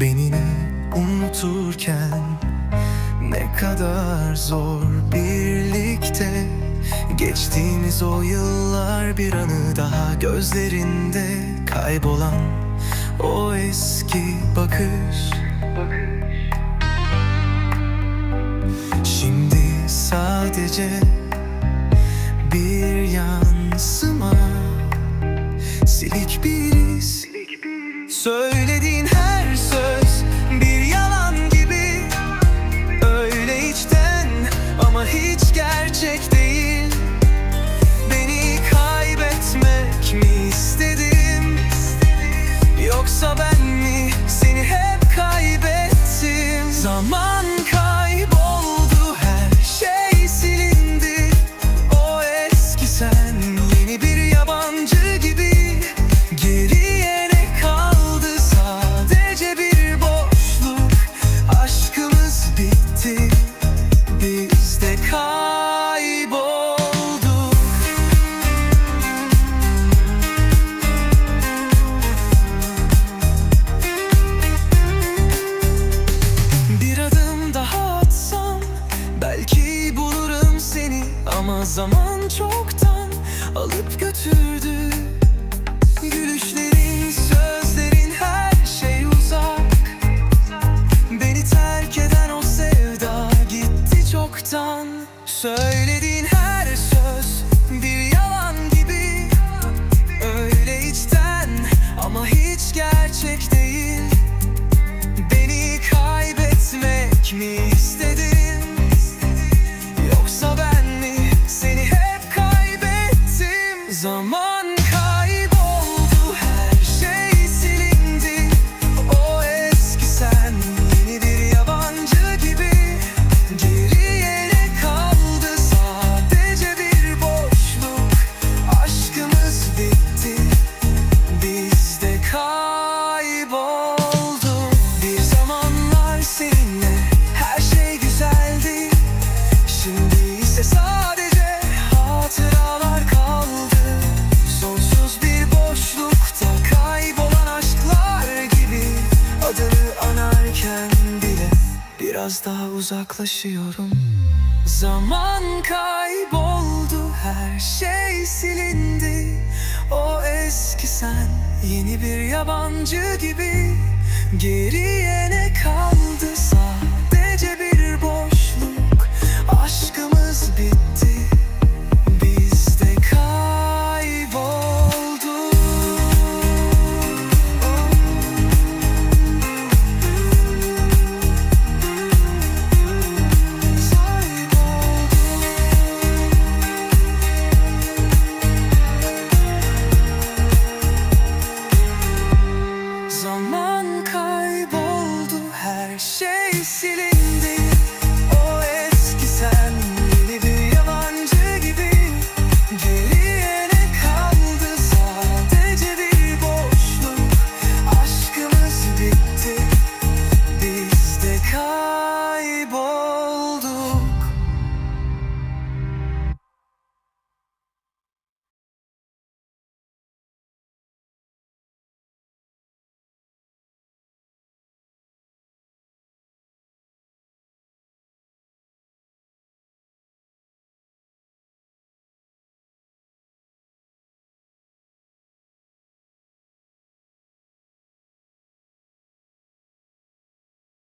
Beni unuturken ne kadar zor birlikte Geçtiğimiz o yıllar bir anı daha gözlerinde kaybolan o eski bakış. Şimdi sadece Zaman çoktan alıp götürdü. Gülüşlerin, sözlerin her şey uzak. Beni terk eden o sevda gitti çoktan. Söyle Biraz daha uzaklaşıyorum. Zaman kayboldu her şey silindi. O eski sen yeni bir yabancı gibi. Geriye ne kaldı? I.